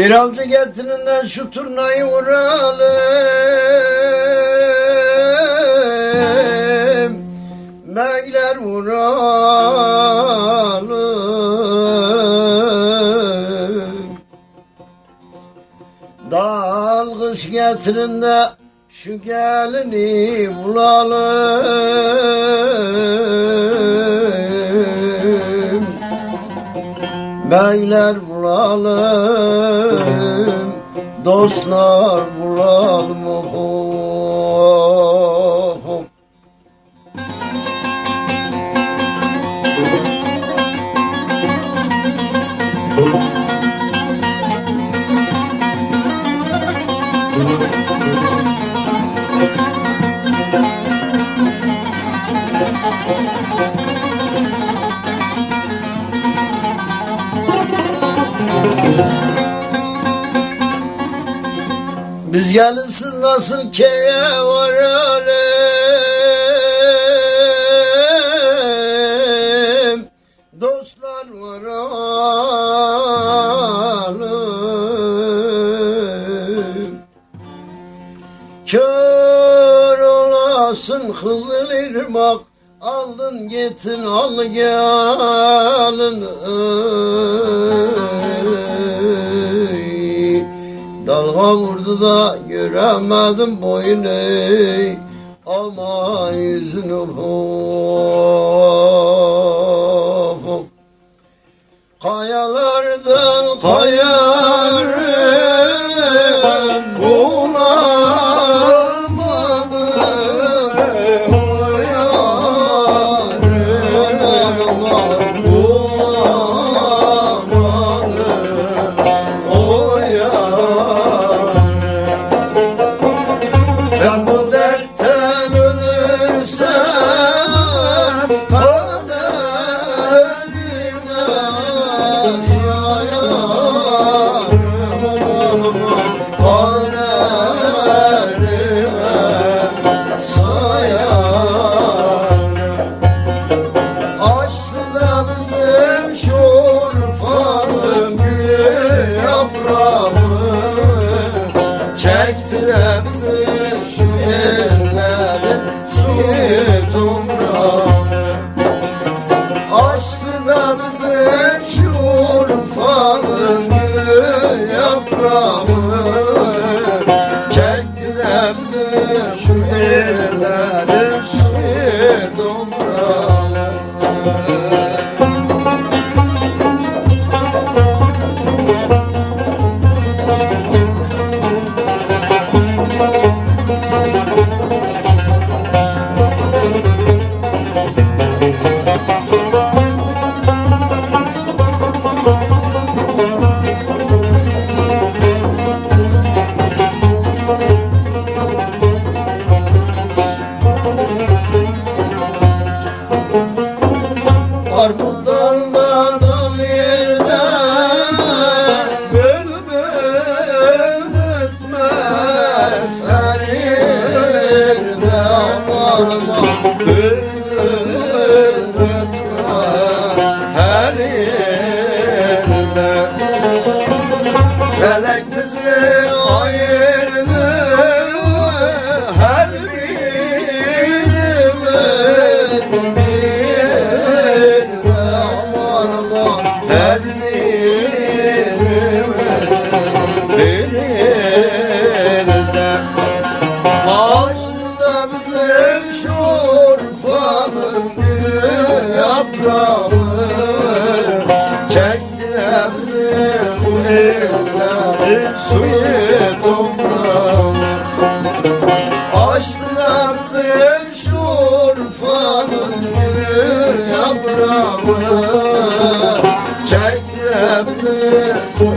Bir avcı getirin şu turnayı vuralım. Megler vuralım. Dalgıç getirin de şu gelini bulalım Beyler bulalım, dostlar bulalım. Oh, oh, oh. Biz gelinsiz nasıl keye varalım Dostlar varalım Kör olasın Hızır irmak Aldın getin al gelin ey. Dalga vurdu da göremedim boyunu Ama yüzünü hop love. Paulo. toprağımı Çekti hepsi bu ellerin suyu toprağımı şu orfanın gülü yaprağımı Çekti hepsi bu